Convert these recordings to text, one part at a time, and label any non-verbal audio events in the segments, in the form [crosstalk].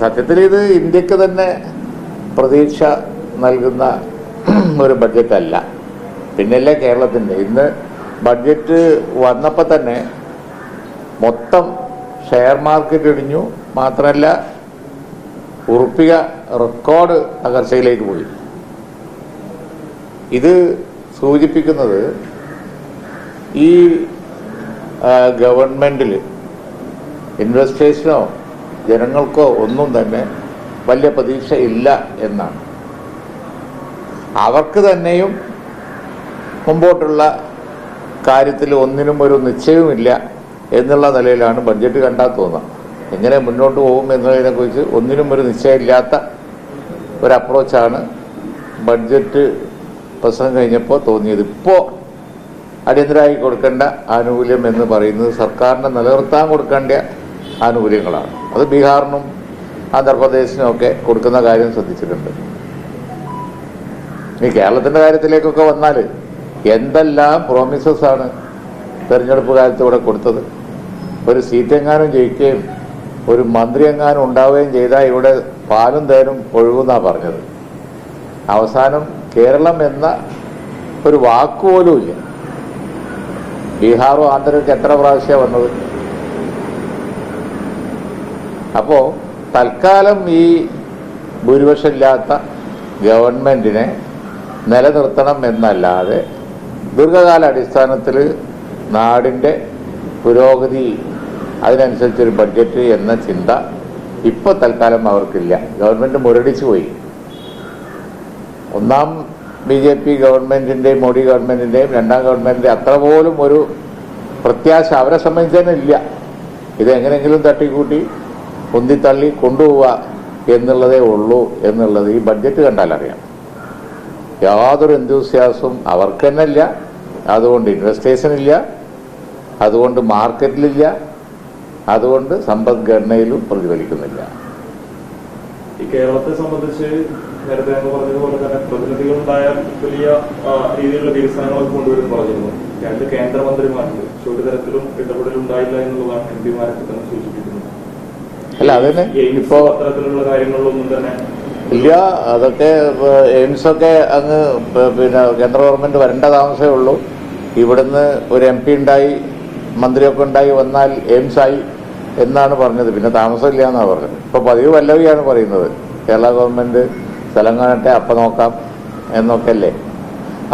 സത്യത്തിൽ ഇത് ഇന്ത്യയ്ക്ക് തന്നെ പ്രതീക്ഷ നൽകുന്ന [clears throat] ഒരു ബഡ്ജറ്റല്ല. പിന്നല്ലേ കേരളത്തിന്റെ ഇന്ന് ബഡ്ജറ്റ് വന്നപ്പോൾ തന്നെ മൊത്തം ഷെയർ മാർക്കറ്റ് ഇടിഞ്ഞു. മാത്രമല്ല ഉറുപ്പിക റെക്കോർഡ് തകർച്ചയിലേക്ക് പോയി. ഇത് സൂചിപ്പിക്കുന്നത് ഈ ഗവൺമെന്റിൽ ഇൻവെസ്റ്റേഴ്സിനോ ജനങ്ങൾക്കോ ഒന്നും തന്നെ വലിയ പ്രതീക്ഷ ഇല്ല എന്നാണ്. അവർക്ക് തന്നെയും മുമ്പോട്ടുള്ള കാര്യത്തിൽ ഒന്നിനും ഒരു നിശ്ചയവുമില്ല എന്നുള്ള നിലയിലാണ് ബഡ്ജറ്റ് കണ്ടാൽ തോന്നുക എങ്ങനെ മുന്നോട്ട് പോകും എന്നതിനെക്കുറിച്ച് ഒന്നിനും ഒരു നിശ്ചയമില്ലാത്ത ഒരു അപ്രോച്ചാണ് ബഡ്ജറ്റ് പ്രസംഗം കഴിഞ്ഞപ്പോൾ തോന്നിയത്. ഇപ്പോൾ അടിയന്തരമായി കൊടുക്കേണ്ട ആനുകൂല്യം എന്ന് പറയുന്നത് സർക്കാരിനെ നിലനിർത്താൻ കൊടുക്കേണ്ട ആനുകൂല്യങ്ങളാണ്. അത് ബീഹാറിനും ആന്ധ്രാപ്രദേശിനും ഒക്കെ കൊടുക്കുന്ന കാര്യം ശ്രദ്ധിച്ചിട്ടുണ്ട്. ഇനി കേരളത്തിന്റെ കാര്യത്തിലേക്കൊക്കെ വന്നാൽ എന്തെല്ലാം പ്രോമിസസ് ആണ് തെരഞ്ഞെടുപ്പ് കാലത്ത് ഇവിടെ കൊടുത്തത്? ഒരു സീറ്റ് എങ്ങാനും ജയിക്കുകയും ഒരു മന്ത്രി എങ്ങാനും ഉണ്ടാവുകയും ചെയ്താൽ ഇവിടെ പാലും തേനും ഒഴുകുന്നാ പറഞ്ഞത്. അവസാനം കേരളം എന്ന ഒരു വാക്കുപോലും ഇല്ല ബീഹാറും ആന്ധ്രയ്ക്ക് എത്ര പ്രാവശ്യമാണ് വന്നത്? അപ്പോ തൽക്കാലം ഈ ഭൂരിപക്ഷമില്ലാത്ത ഗവൺമെന്റിനെ നിലനിർത്തണം എന്നല്ലാതെ ദീർഘകാല അടിസ്ഥാനത്തിൽ നാടിന്റെ പുരോഗതി അതിനനുസരിച്ചൊരു ബഡ്ജറ്റ് എന്ന ചിന്ത ഇപ്പോൾ തൽക്കാലം അവർക്കില്ല. ഗവൺമെന്റ് മുരടിച്ചു പോയി. ഒന്നാം ബി ജെ പി ഗവൺമെന്റിന്റെയും മോഡി ഗവൺമെന്റിന്റെയും രണ്ടാം ഗവൺമെന്റിന്റെ അത്ര പോലും ഒരു പ്രത്യാശ അവരെ സംബന്ധിച്ച് തന്നെ ഇല്ല. ഇത് എങ്ങനെയെങ്കിലും തട്ടിക്കൂട്ടി ഉന്തിത്തള്ളി കൊണ്ടുപോവുക എന്നുള്ളതേ ഉള്ളൂ എന്നുള്ളത് ഈ ബഡ്ജറ്റ് കണ്ടാൽ അറിയാം. യാതൊരു എന്തൂസിയാസും അവർക്ക് തന്നെ ഇല്ല അതുകൊണ്ട് ഇൻവെസ്റ്റേഷൻ ഇല്ല അതുകൊണ്ട് മാർക്കറ്റിലില്ല അതുകൊണ്ട് സമ്പദ്ഘടനയിലും പ്രതിഫലിക്കുന്നില്ല. ഈ കേരളത്തെ സംബന്ധിച്ച് നേരത്തെ പറഞ്ഞതുപോലെ തന്നെ വലിയ രീതിയിലുള്ള വികസനങ്ങളൊക്കെ കൊണ്ടുവരും പറഞ്ഞിരുന്നു. രണ്ട് കേന്ദ്രമന്ത്രിമാർക്ക് ഒരു തരത്തിലും ഇടപെടലുണ്ടായില്ല എന്നുള്ളതാണ് എം പിമാരൊക്കെ തന്നെ സൂചിപ്പിക്കുന്നത്. അല്ല അതന്നെ. തന്നെ ഇപ്പോ ഇല്ല അതൊക്കെ എയിംസ് ഒക്കെ അങ്ങ് പിന്നെ കേന്ദ്ര ഗവൺമെന്റ് വരേണ്ട താമസമേ ഉള്ളൂ. ഇവിടുന്ന് ഒരു എം പി ഉണ്ടായി മന്ത്രിയൊക്കെ ഉണ്ടായി വന്നാൽ എയിംസ് ആയി എന്നാണ് പറഞ്ഞത്. പിന്നെ താമസമില്ല എന്നാണ് പറഞ്ഞത്. ഇപ്പൊ പതിവ് വല്ലവിയാണ് പറയുന്നത്. കേരള ഗവൺമെന്റ് സ്ഥലം കാണട്ടെ അപ്പം നോക്കാം എന്നൊക്കെ അല്ലേ?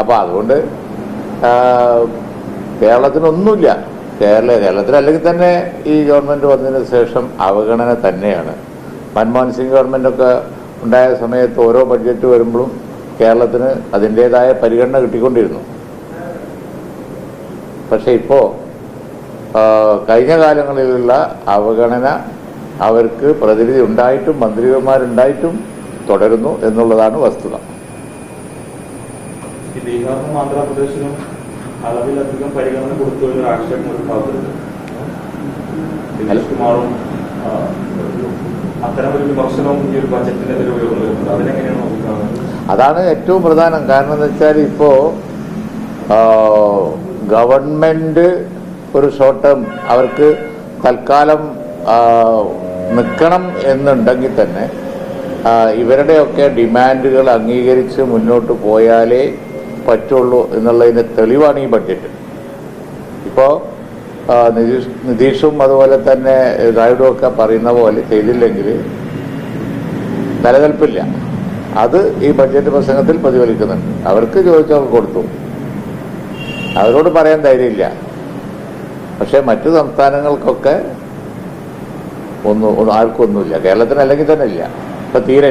അപ്പൊ അതുകൊണ്ട് കേരളത്തിനൊന്നുമില്ല. കേരള കേരളത്തിൽ അല്ലെങ്കിൽ തന്നെ ഈ ഗവൺമെന്റ് വന്നതിന് ശേഷം അവഗണന തന്നെയാണ്. മൻമോഹൻ സിംഗ് ഗവൺമെന്റ് ഒക്കെ ഉണ്ടായ സമയത്ത് ഓരോ ബഡ്ജറ്റ് വരുമ്പോഴും കേരളത്തിന് അതിന്റെതായ പരിഗണന കിട്ടിക്കൊണ്ടിരുന്നു. പക്ഷെ ഇപ്പോൾ കഴിഞ്ഞ കാലങ്ങളിലുള്ള അവഗണന അവർക്ക് പ്രതിനിധി ഉണ്ടായിട്ടും മന്ത്രിമാരുണ്ടായിട്ടും തുടരുന്നു എന്നുള്ളതാണ് വസ്തുത. ബീഹാറിനും ആന്ധ്രാപ്രദേശിനും അളവിലധികം പരിഗണന കൊടുത്തു ഒരു ആക്ഷേപം ഒരു ഭാഗത്തുണ്ട്. നിതീഷ് കുമാറും അത്തരം ഒരു വിമർശനവും ഈ ഒരു ബജറ്റിനെതിരെ ഉയർന്നു വരുന്നത് അതിനെങ്ങനെയാണ് നോക്കുന്നത് അതാണ് ഏറ്റവും പ്രധാനം. കാരണം എന്ന് വെച്ചാൽ ഇപ്പോ ഗവൺമെന്റ് ഒരു ഷോർട്ട് ടേം അവർക്ക് തൽക്കാലം നിൽക്കണം എന്നുണ്ടെങ്കിൽ തന്നെ ഇവരുടെയൊക്കെ ഡിമാൻഡുകൾ അംഗീകരിച്ച് മുന്നോട്ട് പോയാലേ പറ്റുള്ളൂ എന്നുള്ളതിന് തെളിവാണ് ഈ ബഡ്ജറ്റ് ഇപ്പോൾ നിതീഷ് നിതീഷും അതുപോലെ തന്നെ നായിഡു ഒക്കെ പറയുന്ന പോലെ ചെയ്തില്ലെങ്കിൽ നിലനിൽപ്പില്ല. അത് ഈ ബഡ്ജറ്റ് പ്രസംഗത്തിൽ പ്രതിഫലിക്കുന്നുണ്ട്. അവർക്ക് ചോദിച്ചവർ കൊടുത്തു. അവരോട് പറയാൻ ധൈര്യമില്ല. പക്ഷെ മറ്റു സംസ്ഥാനങ്ങൾക്കൊക്കെ ഒന്നും ആർക്കൊന്നുമില്ല. കേരളത്തിന് അല്ലെങ്കിൽ തന്നെ ഇല്ല. ഇപ്പൊ തീരെ